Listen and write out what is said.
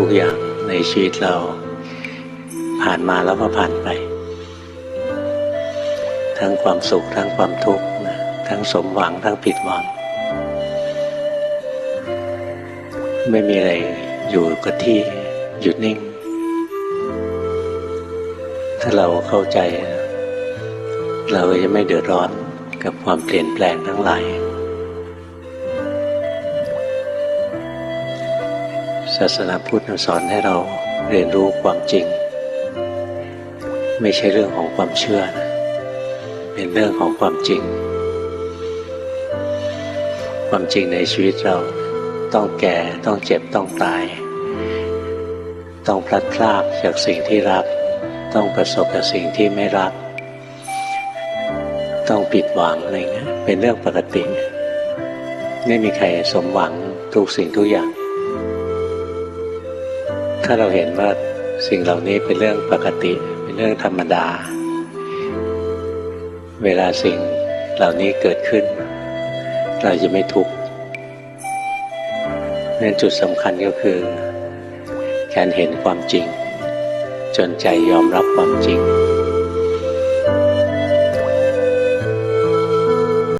ุกอย่างในชีวิตเราผ่านมาแล้วก็ผ่านไป ทั้งความสุขทั้งความทุกข์นะทั้งสมหวังทั้งผิดหวัง ไม่มีอะไรอยู่กับที่หยุดนิ่ง ถ้าเราเข้าใจ เราจะไม่เดือดร้อนกับความเปลี่ยนแปลงทั้งหลาย ศาสนาพุทธสอนให้เราเรียนรู้ความจริง ไม่ใช่เรื่องของความเชื่อนะเป็นเรื่องของความจริง ความจริงในชีวิตเราต้องแก่ต้องเจ็บต้องตาย ต้องพลัดพรากจากสิ่งที่รัก ต้องประสบกับสิ่งที่ไม่รัก ต้องผิดหวังอะไรเงี้ยเป็นเรื่องปกติ ไม่มีใครสมหวังทุกสิ่งทุกอย่าง ถ้าเราเห็นว่าสิ่งเหล่านี้เป็นเรื่องปกติ เป็นเรื่องธรรมดา เวลาสิ่งเหล่านี้เกิดขึ้น เราจะไม่ทุกข์นั่นจุดสำคัญก็คือ การเห็นความจริง จนใจยอมรับความจริง